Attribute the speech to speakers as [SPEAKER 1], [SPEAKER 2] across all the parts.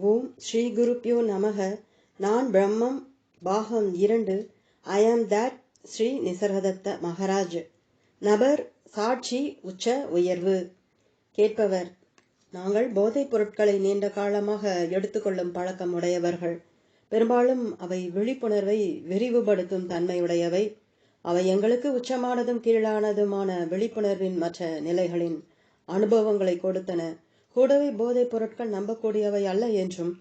[SPEAKER 1] ஓம் ஸ்ரீ குருப்யோ நமக. நான் பிரம்மம். பாகம் இரண்டு. ஐ ஆம் தட் ஸ்ரீ நிசர்கதத்த மகாராஜ். நபர் சாட்சி உச்ச உயர்வு. கேட்பவர் நாங்கள் போதைப் பொருட்களை நீண்ட காலமாக எடுத்துக்கொள்ளும் பழக்கம் உடையவர்கள். பெரும்பாலும் அவை விழிப்புணர்வை விரிவுபடுத்தும் தன்மையுடையவை அவை எங்களுக்கு உச்சமானதும் கீழானதுமான விழிப்புணர்வின் மற்ற நிலைகளின் அனுபவங்களை கொடுத்தன. கூடவே போதைப் பொருட்கள் நம்பக்கூடியவை அல்ல என்றும்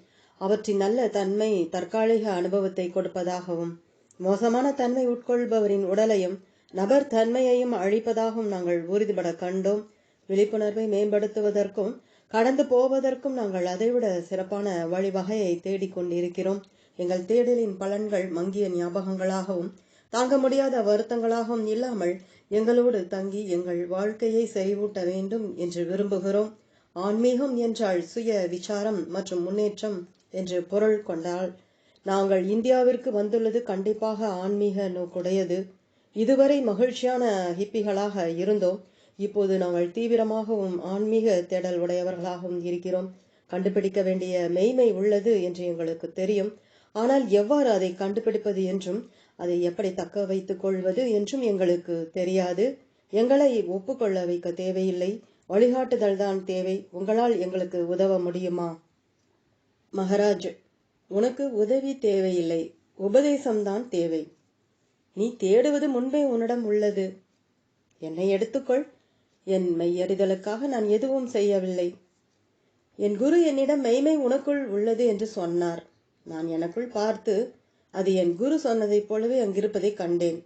[SPEAKER 1] அவற்றின் நல்ல தன்மை தற்காலிக அனுபவத்தை கொடுப்பதாகவும் மோசமான தன்மை உட்கொள்பவரின் உடலையும் நபர் தன்மையையும் அழிப்பதாகவும் நாங்கள் உறுதிபட கண்டோம். விழிப்புணர்வை மேம்படுத்துவதற்கும் கடந்து போவதற்கும் நாங்கள் அதைவிட சிறப்பான வழிவகையை தேடிக்கொண்டிருக்கிறோம் எங்கள் தேடலின் பலன்கள் மங்கிய ஞாபகங்களாகவும் தாங்க முடியாத வருத்தங்களாகவும் இல்லாமல் எங்களோடு தங்கி எங்கள் வாழ்க்கையை செறிவூட்ட வேண்டும் என்று விரும்புகிறோம். ஆன்மீகம் என்றால் சுய விசாரம் மற்றும் முன்னேற்றம் என்று பொருள் கொண்டால் நாங்கள் இந்தியாவிற்கு வந்துள்ளது கண்டிப்பாக ஆன்மீக நோக்குடையது. இதுவரை மகிழ்ச்சியான ஹிப்பிகளாக இருந்தோம். இப்போது நாங்கள் தீவிரமாகவும் ஆன்மீக தேடல் உடையவர்களாகவும் இருக்கிறோம். கண்டுபிடிக்க வேண்டிய மெய்மை உள்ளது என்று எங்களுக்கு தெரியும். ஆனால் எவ்வாறு அதை கண்டுபிடிப்பது என்றும் அதை எப்படி தக்க வைத்துக் கொள்வது என்றும் எங்களுக்கு தெரியாது. எங்களை ஒப்புக்கொள்ள வைக்க தேவையில்லை. வழிகாட்டுதல் தான் தேவை. உங்களால் எங்களுக்கு உதவ முடியுமா? மகராஜ் உனக்கு உதவி தேவையில்லை. உபதேசம்தான் தேவை. நீ தேடுவது முன்பே உன்னிடம் உள்ளது. என்னை எடுத்துக்கொள். என் மெய்யறிதலுக்காக நான் எதுவும் செய்யவில்லை. என் குரு என்னிடம் மெய்மை உனக்குள் உள்ளது என்று சொன்னார். நான் எனக்குள் பார்த்து அது என் குரு சொன்னதைப் போலவே அங்கிருப்பதை கண்டேன்.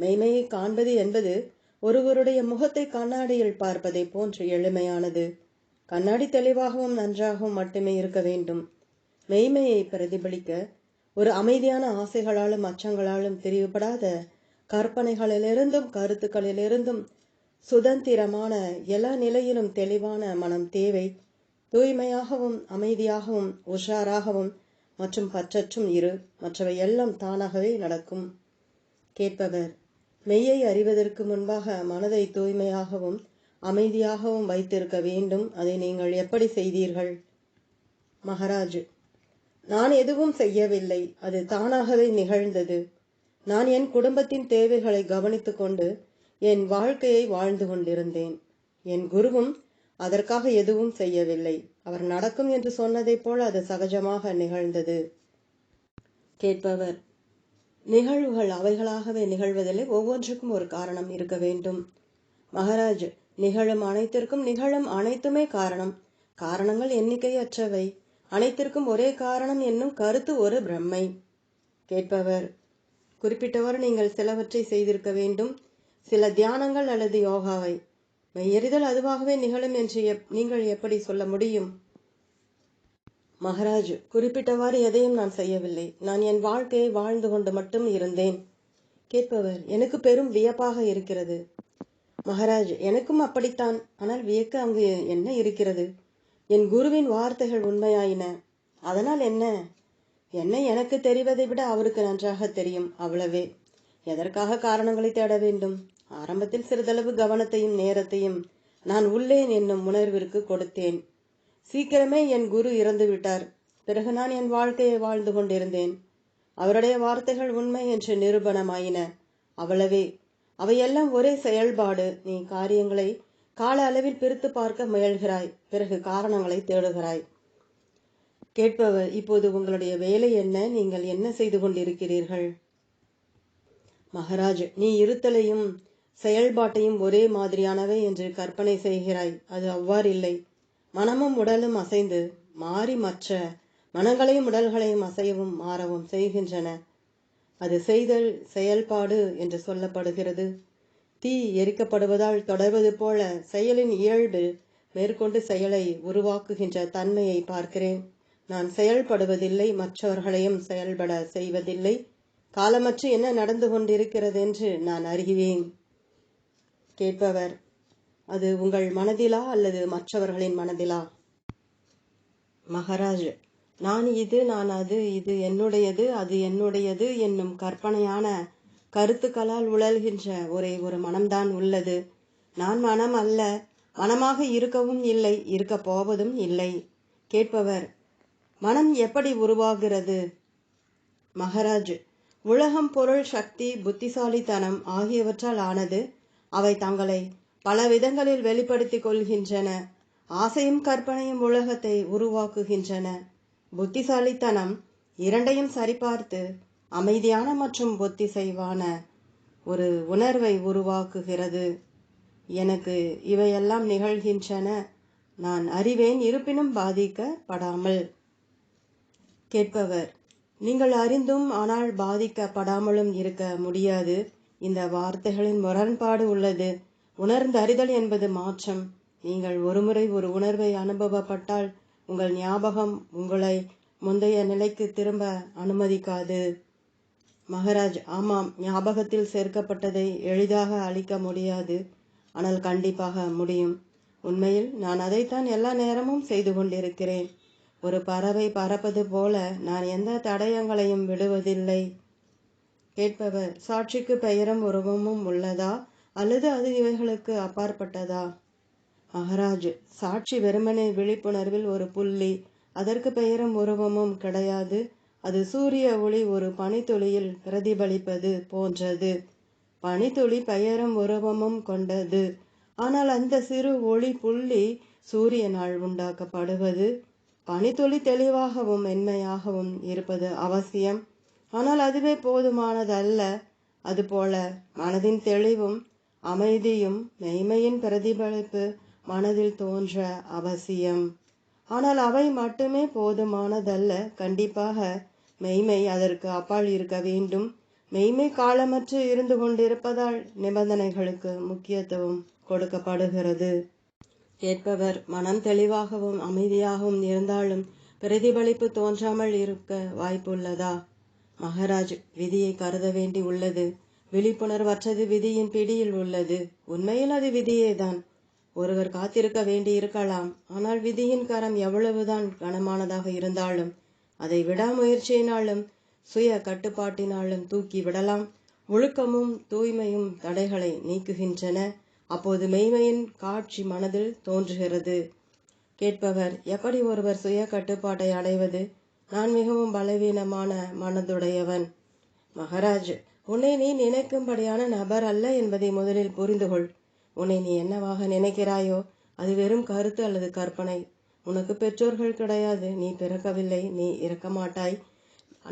[SPEAKER 1] மெய்மையை காண்பது என்பது ஒருவருடைய முகத்தை கண்ணாடியில் பார்ப்பதை போன்று எளிமையானது. கண்ணாடி தெளிவாகவும் நன்றாகவும் மட்டுமே இருக்க வேண்டும். மெய்மையை பிரதிபலிக்க ஒரு அமைதியான ஆசைகளாலும் அச்சங்களாலும் தெரிவுபடாத கற்பனைகளிலிருந்தும் கருத்துக்களிலிருந்தும் சுதந்திரமான எல்லா நிலையிலும் தெளிவான மனம் தேவை. தூய்மையாகவும் அமைதியாகவும் உஷாராகவும் மற்றும் பற்றற்றும் இரு. மற்றவை எல்லாம் தானாகவே நடக்கும். கேட்பவர் மெய்யை அறிவதற்கு முன்பாக மனதை தூய்மையாகவும் அமைதியாகவும் வைத்திருக்க வேண்டும். அதை நீங்கள் எப்படி செய்தீர்கள்? மகாராஜ் நான் எதுவும் செய்யவில்லை. அது தானாகவே நிகழ்ந்தது. நான் என் குடும்பத்தின் தேவைகளை கவனித்து கொண்டு என் வாழ்க்கையை வாழ்ந்து கொண்டிருந்தேன். என் குருவும் அதற்காக எதுவும் செய்யவில்லை. அவர் நடக்கும் என்று சொன்னதைப் போல அது சகஜமாக நிகழ்ந்தது. கேட்பவர் நிகழ்வுகள் அவைகளாகவே நிகழ்வதில்லை. ஒவ்வொன்றுக்கும் ஒரு காரணம் இருக்க வேண்டும். மகாராஜ் நிகழும் அனைத்திற்கும் நிகழும் அனைத்துமே காரணம். காரணங்கள் எண்ணிக்கையற்றவை. அனைத்திற்கும் ஒரே காரணம் என்னும் கருத்து ஒரு பிரம்மை. கேட்பவர் குறிப்பிட்டவர் நீங்கள் சிலவற்றை செய்திருக்க வேண்டும். சில தியானங்கள் அல்லது யோகாவை. மெய்யறிதல் அதுவாகவே நிகழும் என்று நீங்கள் எப்படி சொல்ல முடியும்? மகராஜ் குறிப்பிட்டவாறு எதையும் நான் செய்யவில்லை. நான் என் வாழ்க்கையை வாழ்ந்து கொண்டு மட்டும் இருந்தேன். கேட்பவர் எனக்கு பெரும் வியப்பாக இருக்கிறது. மகராஜ் எனக்கும் அப்படித்தான். ஆனால் வியக்க அங்கு என்ன இருக்கிறது? என் குருவின் வார்த்தைகள் உண்மையாயின. அதனால் என்ன? என்ன எனக்கு தெரிவதை விட அவருக்கு நன்றாக தெரியும் அவ்வளவே. எதற்காக காரணங்களை தேட வேண்டும்? ஆரம்பத்தில் சிறிதளவு கவனத்தையும் நேரத்தையும் நான் உள்ளேன் என்னும் உணர்விற்கு கொடுத்தேன். சீக்கிரமே என் குரு இறந்து விட்டார் பிறகு நான் என் வாழ்க்கையை வாழ்ந்து கொண்டிருந்தேன். அவருடைய வார்த்தைகள் உண்மை என்று நிரூபணமாயின. அவ்வளவே. அவையெல்லாம் ஒரே செயல்பாடு. நீ காரியங்களை கால அளவில் பிரித்து பார்க்க முயல்கிறாய். பிறகு காரணங்களை தேடுகிறாய். கேட்பவர் இப்போது உங்களுடைய வேலை என்ன? நீங்கள் என்ன செய்து கொண்டிருக்கிறீர்கள்? மகாராஜ் நீ இருத்தலையும் செயல்பாட்டையும் ஒரே மாதிரியானவை என்று கற்பனை செய்கிறாய். அது அவ்வாறில்லை. மனமும் உடலும் அசைந்து மாறி மற்ற மனங்களையும் உடல்களையும் அசையவும் மாறவும் செய்கின்றன. அது செய்தல் செயல்பாடு என்று சொல்லப்படுகிறது. தீ எரிக்கப்படுவதால் தொடர்வது போல செயலின் இயல்பு மேற்கொண்டு செயலை உருவாக்குகின்ற தன்மையை பார்க்கிறேன். நான் செயல்படுவதில்லை மற்றவர்களையும் செயல்பட செய்வதில்லை. காலமற்று என்ன நடந்து கொண்டிருக்கிறது என்று நான் அறிகிறேன் கேட்பவர் அது உங்கள் மனதிலா அல்லது மற்றவர்களின் மனதிலா? மகாராஜ் நான் இது நான் அது இது என்னுடையது அது என்னுடையது என்னும் கற்பனையான கருத்துக்களால் உழல்கின்ற ஒரே ஒரு மனம்தான் உள்ளது. நான் மனம் அல்ல மனமாக இருக்கவும் இல்லை இருக்க போவதும் இல்லை. கேட்பவர் மனம் எப்படி உருவாகிறது? மகராஜ் உலகம் பொருள் சக்தி புத்திசாலித்தனம் ஆகியவற்றால் ஆனது அவை தங்களை பல விதங்களில் வெளிப்படுத்திக் கொள்கின்றன. ஆசையும் கற்பனையும் உலகத்தை உருவாக்குகின்றன. புத்திசாலித்தனம் இரண்டையும் சரிபார்த்து அமைதியான மற்றும் ஒத்திசைவான ஒரு உணர்வை உருவாக்குகிறது. எனக்கு இவையெல்லாம் நிகழ்கின்றன. நான் அறிவேன் இருப்பினும் பாதிக்கப்படாமல். கேட்பவர் நீங்கள் அறிந்தும் ஆனால் பாதிக்கப்படாமலும் இருக்க முடியாது. இந்த வார்த்தைகளின் முரண்பாடு உள்ளது. உணர்ந்தறிதல் என்பது மாற்றம். நீங்கள் ஒருமுறை ஒரு உணர்வை அனுபவப்பட்டால் உங்கள் ஞாபகம் உங்களை முந்தைய நிலைக்கு திரும்ப அனுமதிக்காது. மகராஜ் ஆமாம் ஞாபகத்தில் சேர்க்கப்பட்டதை எளிதாக அழிக்க முடியாது. ஆனால் கண்டிப்பாக முடியும். உண்மையில் நான் அதைத்தான் எல்லா நேரமும் செய்து கொண்டிருக்கிறேன். ஒரு பறவை பறப்பது போல நான் எந்த தடயங்களையும் விடுவதில்லை. கேட்பவர் சாட்சிக்கு பெயரும் உருவமும் உள்ளதா? அல்லது அது இவைகளுக்கு அப்பாற்பட்டதா? மகராஜ் சாட்சி வெறுமனே விழிப்புணர்வில் ஒரு புள்ளி அதற்கு பெயரும் உருவமும் கிடையாது. அது சூரிய ஒளி ஒரு பனித்துளியில் பிரதிபலிப்பது போன்றது. பனித்துளி பெயரும் உருவமும் கொண்டது. ஆனால் அந்த சிறு ஒளி புள்ளி சூரியனால் உண்டாக்கப்படுவது. பனித்துளி தெளிவாகவும் மென்மையாகவும் இருப்பது அவசியம். ஆனால் அதுவே போதுமானதல்ல. அதுபோல மனதின் தெளிவும் அமைதியும் மெய்மையின் பிரதிபலிப்பு மனதில் தோன்ற அவசியம். ஆனால் அவை மட்டுமே போதுமானதல்ல. கண்டிப்பாக மெய்மை அதற்கு அப்பால் இருக்க வேண்டும். மெய்மை காலமற்று இருந்து கொண்டிருப்பதால் நிபந்தனைகளுக்கு முக்கியத்துவம் கொடுக்கப்படுகிறது. கேட்பவர் மனம் தெளிவாகவும் அமைதியாகவும் இருந்தாலும் பிரதிபலிப்பு தோன்றாமல் இருக்க வாய்ப்புள்ளதா? மகராஜ் விதியை கருத வேண்டி உள்ளது. விழிப்புணர்வற்றது விதியின் பிடியில் உள்ளது. உண்மையில் அது விதியேதான். ஒருவர் காத்திருக்க வேண்டி இருக்கலாம் ஆனால் விதியின் கரம் எவ்வளவுதான் கனமானதாக இருந்தாலும் அதை விடாமுயற்சியினாலும் சுய கட்டுப்பாட்டினாலும் தூக்கி விடலாம். ஒழுக்கமும் தூய்மையும் தடைகளை நீக்குகின்றன. அப்போது மெய்மையின் காட்சி மனதில் தோன்றுகிறது. கேட்பவர் எப்படி ஒருவர் சுய கட்டுப்பாட்டை அடைவது? நான் மிகவும் பலவீனமான மனதுடையவன். மகாராஜ் உன்னை நீ நினைக்கும்படியான நபர் அல்ல என்பதை முதலில் புரிந்து கொள் உன்னை நீ என்னவாக நினைக்கிறாயோ அது வெறும் கருத்து அல்லது கற்பனை. உனக்கு பெற்றோர்கள் கிடையாது நீ பிறக்கவில்லை நீ இறக்க மாட்டாய்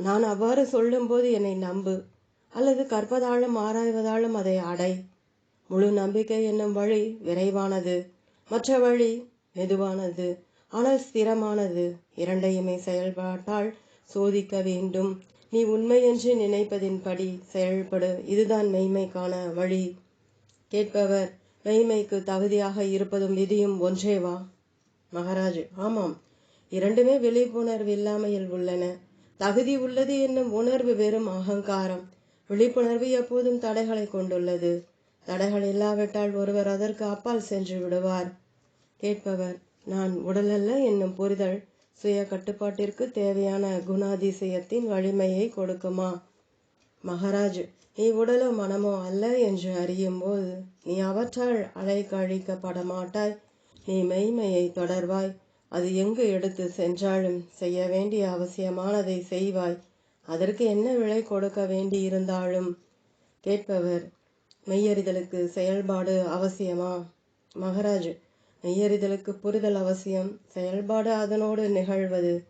[SPEAKER 1] நான் அவ்வாறு சொல்லும்போது என்னை நம்பு அல்லது கற்பதாலும் ஆராய்வதாலும் அதை அடை. முழு நம்பிக்கை என்னும் வழி விரைவானது மற்ற வழி மெதுவானது ஆனால் ஸ்திரமானது. இரண்டையுமே செயல்பாட்டால் சோதிக்க வேண்டும். நீ உண்மையென்று நினைப்பதின்படி செயல்படு. இதுதான் மெய்மைக்கான வழி. கேட்பவர் மெய்மைக்கு தகுதியாக இருப்பதும் விதியும் ஒன்றேவா மகாராஜ் ஆமாம். இரண்டுமே விழிப்புணர்வு இல்லாமையில் உள்ளன. தகுதி உள்ளது என்னும் உணர்வு வெறும் அகங்காரம். விழிப்புணர்வு எப்போதும் தடைகளை கொண்டுள்ளது. தடைகள் இல்லாவிட்டால் ஒருவர் அதற்கு அப்பால் சென்று விடுவார். கேட்பவர் நான் உடலல்ல என்னும் புரிதல் சுய கட்டுப்பாட்டிற்கு தேவையான குணாதிசயத்தின் வலிமையை கொடுக்குமா? மகராஜ் நீ உடலோ மனமோ அல்ல என்று அறியும் போது நீ அவற்றால் அலைக்கழிக்கப்பட மாட்டாய் நீ மெய்மையை தொடர்வாய். அது எங்கு எடுத்து சென்றாலும் செய்ய வேண்டிய அவசியமானதை செய்வாய். அதற்கு என்ன விலை கொடுக்க வேண்டி இருந்தாலும் கேட்பவர் மெய்யறிதலுக்கு செயல்பாடு அவசியமா? மகராஜு மெய்யறிதலுக்கு புரிதல் அவசியம். செயல்பாடு அதனோடு நிகழ்வது.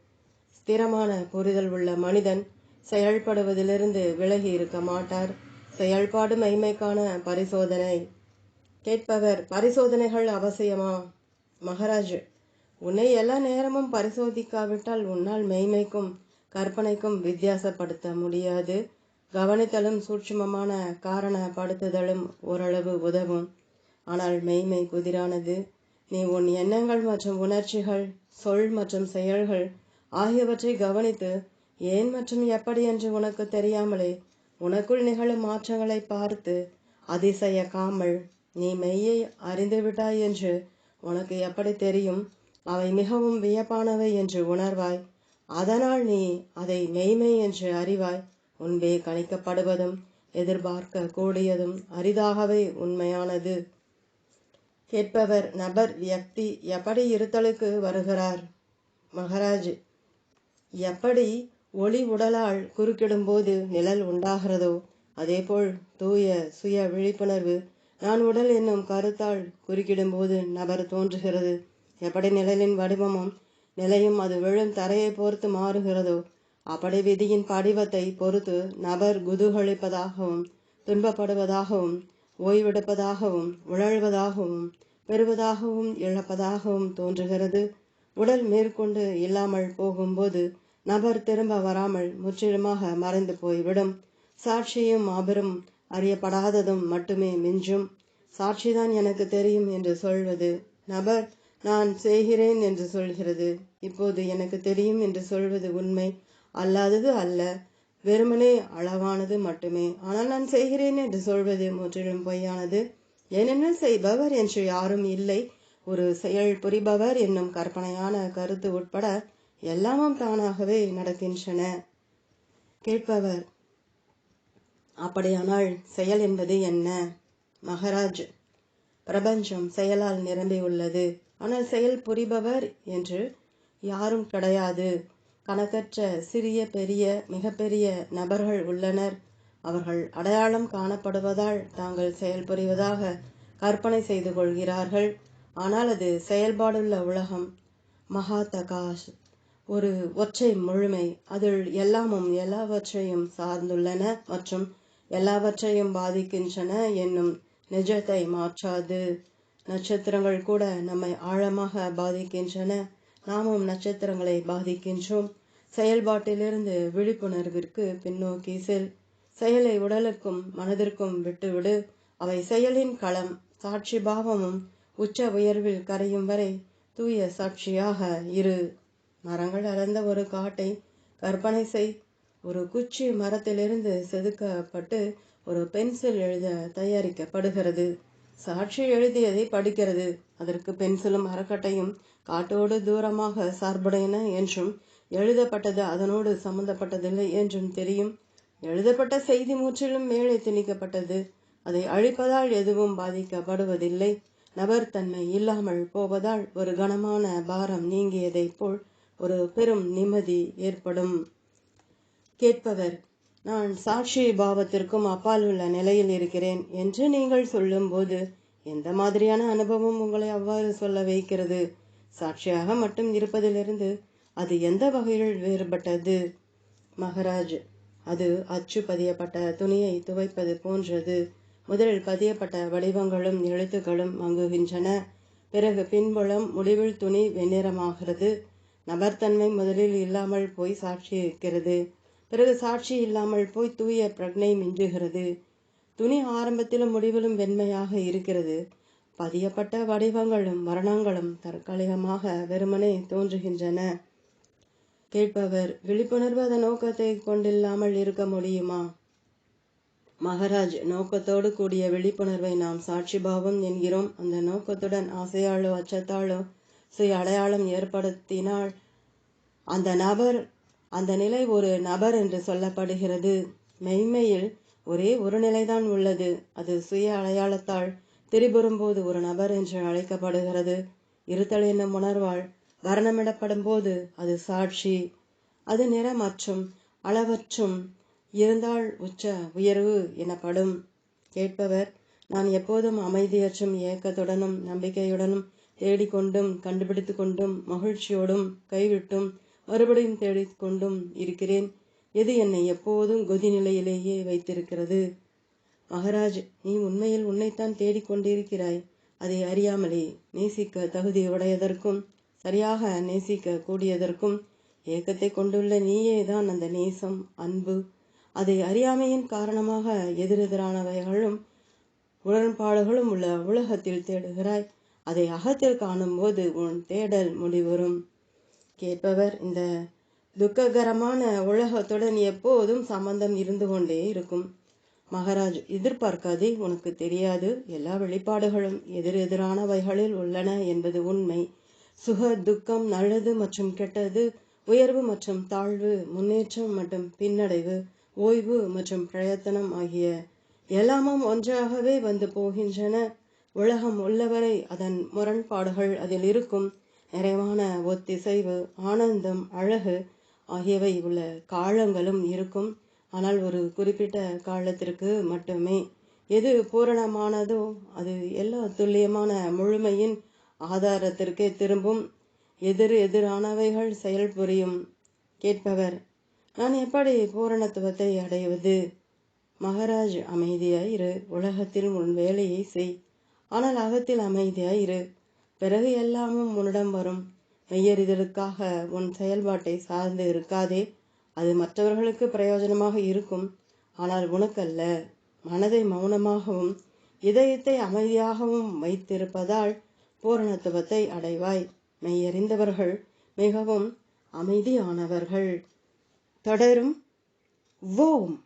[SPEAKER 1] ஸ்திரமான புரிதல் உள்ள மனிதன் செயல்படுவதிலிருந்து விலகி இருக்க மாட்டார். செயல்பாடு மெய்மைக்கான பரிசோதனை. கேட்பவர் பரிசோதனைகள் அவசியமா? மகாராஜ் உன்னை எல்லா நேரமும் பரிசோதிக்காவிட்டால் உன்னால் மெய்மைக்கும் கற்பனைக்கும் வித்தியாசப்படுத்த முடியாது. கவனித்தலும் சூட்சுமமான காரணப்படுத்துதலும் ஓரளவு உதவும். ஆனால் மெய்மை புதிரானது நீ உன் எண்ணங்கள் மற்றும் உணர்ச்சிகள் சொல் மற்றும் செயல்கள் ஆகியவற்றை கவனித்து ஏன் மற்றும் எப்படி என்று உனக்கு தெரியாமலே உனக்குள் நிகழும் மாற்றங்களை பார்த்து அதிசயக்காமல் நீ மெய்யை அறிந்துவிட்டாய் என்று உனக்கு எப்படி தெரியும்? அவை மிகவும் வியப்பானவை என்று உணர்வாய். அதனால் நீ அதை மெய்மை என்று அறிவாய். முன்பே கணிக்கப்படுவதும் எதிர்பார்க்க கூடியதும் அரிதாகவே உண்மையானது. கேட்பவர் நபர் வியக்தி எப்படி இருத்தலுக்கு வருகிறார்? மகராஜ் எப்படி ஒளி உடலால் குறுக்கிடும்போது நிழல் உண்டாகிறதோ அதேபோல் தூய சுய விழிப்புணர்வு நான் உடல் என்னும் கருத்தால் குறுக்கிடும்போது நபர் தோன்றுகிறது. எப்படி நிழலின் வடிவமும் நிலையும் அது விழும் தரையை பொறுத்து மாறுகிறதோ அப்படி விதியின் படிவத்தை பொறுத்து நபர் குதூகலிப்பதாகவும் துன்பப்படுவதாகவும் ஓய்வெடுப்பதாகவும் உழல்வதாகவும் பெறுவதாகவும் இழப்பதாகவும் தோன்றுகிறது. உடல் மேற்கொண்டு இல்லாமல் போகும்போது நபர் திரும்ப வராமல் முற்றிலுமாக மறைந்து போய்விடும். சாட்சியும் மாபெரும் அறியப்படாததும் மட்டுமே மிஞ்சும். சாட்சிதான் எனக்கு தெரியும் என்று சொல்வது நபர் நான் செய்கிறேன் என்று சொல்கிறது. இப்போது எனக்கு தெரியும் என்று சொல்வது உண்மை. அல்லாதது அல்ல. வெறுமனே அளவானது மட்டுமே. ஆனால் நான் செய்கிறேன் என்று சொல்வது முற்றிலும் பொய்யானது. ஏனெனில் செய்பவர் என்று யாரும் இல்லை. ஒரு செயல் புரிபவர் என்னும் கற்பனையான கருத்து உட்பட எல்லாமும் தானாகவே நடக்கின்றன. கேட்பவர் அப்படியானால் செயல் என்பது என்ன? மகராஜ் பிரபஞ்சம் செயலால் நிரம்பியுள்ளது. ஆனால் செயல் புரிபவர் என்று யாரும் கிடையாது. கணக்கற்ற சிறிய பெரிய மிகப்பெரிய நபர்கள் உள்ளனர். அவர்கள் அடையாளம் காணப்படுவதால் தாங்கள் செயல்புரிவதாக கற்பனை செய்து கொள்கிறார்கள். ஆனால் அது செயல்பாடுள்ள உலகம். மகாதகாஷ். ஒரு ஒற்றை முழுமை. அதில் எல்லாமும் எல்லாவற்றையும் சார்ந்துள்ளன மற்றும் எல்லாவற்றையும் பாதிக்கின்றன என்னும் நிஜத்தை மாற்றாது. நட்சத்திரங்கள் கூட நம்மை ஆழமாக பாதிக்கின்றன. நாமும் நட்சத்திரங்களை பாதிக்கின்றோம். செயல்பாட்டிலிருந்து விழிப்புணர்விற்கு பின்னோக்கி செல். செயலை உடலுக்கும் மனதிற்கும் விட்டுவிடு. அவை செயலின் களம் சாட்சி பாவமும் உச்ச உயர்வில் கரையும் வரை தூய சாட்சியாக இரு. மரங்கள் அறந்த ஒரு காட்டை கற்பனை செய். ஒரு குச்சி மரத்திலிருந்து செதுக்கப்பட்டு ஒரு பென்சில் எழுத தயாரிக்கப்படுகிறது. சாட்சி எழுதியதை படிக்கிறது. அதற்கு பென்சிலும் அறக்கட்டையும் காட்டோடு தூரமாக சார்புடையன என்றும் எழுதப்பட்டது அதனோடு சம்பந்தப்பட்டதில்லை என்றும் தெரியும். எழுதப்பட்ட செய்தி முற்றிலும் மேலே திணிக்கப்பட்டது. அதை அழிப்பதால் எதுவும் பாதிக்கப்படுவதில்லை. நபர் தன்மை இல்லாமல் போவதால் ஒரு கனமான பாரம் நீங்கியதைப் போல் ஒரு பெரும் நிம்மதி ஏற்படும். கேட்பவர் நான் சாட்சி பாவத்திற்கும் அப்பால் உள்ள நிலையில் இருக்கிறேன் என்று நீங்கள் சொல்லும்போது எந்த மாதிரியான அனுபவம் உங்களை அவ்வாறு சொல்ல வைக்கிறது? சாட்சியாக மட்டும் இருப்பதிலிருந்து அது எந்த வகையில் வேறுபட்டது? மகராஜ் அது அச்சு பதியப்பட்ட துணியை துவைப்பது போன்றது. முதலில் பதியப்பட்ட வடிவங்களும் எழுத்துக்களும் மங்குகின்றன பிறகு பின்புலம் முடிவில் துணி வெண்ணிறமாகிறது. நபர்த்தன்மை முதலில் இல்லாமல் போய் சாட்சி இருக்கிறது. பிறகு சாட்சி இல்லாமல் போய் தூய பிரக்னை மிஞ்சுகிறது. துணி ஆரம்பத்திலும் முடிவிலும் வெண்மையாக இருக்கிறது. பதியப்பட்ட வடிவங்களும் மரணங்களும் தற்காலிகமாக வெறுமனே தோன்றுகின்றன. கேட்பவர் விழிப்புணர்வு அதன் நோக்கத்தை கொண்டில்லாமல் இருக்க முடியுமா? மகராஜ் நோக்கத்தோடு கூடிய விழிப்புணர்வை நாம் சாட்சி பாவம் என்கிறோம். அந்த நோக்கத்துடன் ஆசையாலோ அச்சத்தாலோ சுய அடையாளம் ஏற்படுத்தினால் அந்த நபர் அந்த நிலை ஒரு நபர் என்று சொல்லப்படுகிறது. மெய்மையில் ஒரே ஒரு நிலைதான் உள்ளது. அது சுய அடையாளத்தால் திரிபுறும்போது ஒரு நபர் என்று அழைக்கப்படுகிறது. இருத்தல் என்னும் உணர்வால் வர்ணமிடப்படும் போது அது சாட்சி. அது நிறமற்றும் அளவற்றும் இருந்தால் உச்ச உயர்வு எனப்படும். கேட்பவர் நான் எப்போதும் அமைதியற்றும் ஏக்கத்துடனும் நம்பிக்கையுடனும் தேடிக்கொண்டும் கண்டுபிடித்து கொண்டும் மகிழ்ச்சியோடும் கைவிட்டும் மறுபடியும் தேடிக்கொண்டும் இருக்கிறேன். எது என்னை எப்போதும் கொதிநிலையிலேயே வைத்திருக்கிறது? மகராஜ் நீ உண்மையில் உன்னைத்தான் தேடிக்கொண்டிருக்கிறாய். அதை அறியாமலே நேசிக்க தகுதி உடையதற்கும் சரியாக நேசிக்க கூடியதற்கும் ஏக்கத்தை கொண்டுள்ள நீயே தான் அந்த நேசம் அன்பு. அதை அறியாமையின் காரணமாக எதிரெதிரானவைகளும் உடன்பாடுகளும் உள்ள உலகத்தில் தேடுகிறாய். அதை அகத்தில் காணும்போது உன் தேடல் முடிவரும் கேட்பவர் இந்த துக்ககரமான உலகத்துடன் எப்போதும் சம்பந்தம் இருந்து கொண்டே இருக்கும். மகாராஜ் எதிர்பார்க்காதே உனக்கு தெரியாது. எல்லா வெளிப்பாடுகளும் எதிரெதிரானவைகளில் உள்ளன என்பது உண்மை. சுக துக்கம் நல்லது மற்றும் கெட்டது உயர்வு மற்றும் தாழ்வு முன்னேற்றம் மற்றும் பின்னடைவு ஓய்வு மற்றும் பிரயத்தனம் ஆகிய எல்லாமும் ஒன்றாகவே வந்து போகின்றன. உலகம் உள்ளவரை அதன் முரண்பாடுகள் அதில் இருக்கும். நிறைவான ஒத்திசைவு ஆனந்தம் அழகு ஆகியவை உள்ள காலங்களும் இருக்கும். ஆனால் ஒரு குறிப்பிட்ட காலத்திற்கு மட்டுமே. எது பூரணமானதோ அது எல்லா துல்லியமான முழுமையின் ஆதாரத்திற்கே திரும்பும். எதிர் எதிரானவைகள் செயல் புரியும். கேட்பவர் நான் எப்படி பூரணத்துவத்தை அடைவது? மகாராஜ் அமைதியாயிரு உலகத்தில் உன் வேலையை செய். ஆனால் அகத்தில் அமைதியாயிரு பிறகு எல்லாமும் உன்னிடம் வரும். மெய்யறிதலுக்காக உன் செயல்பாட்டை சார்ந்து இருக்காதே. அது மற்றவர்களுக்கு பிரயோஜனமாக இருக்கும். ஆனால் உனக்கல்ல. மனதை மௌனமாகவும் இதயத்தை அமைதியாகவும் வைத்திருப்பதால் பூரணத்துவத்தை அடைவாய். மெய்யறிந்தவர்கள் மிகவும் அமைதியானவர்கள். தொடரும். ஓம்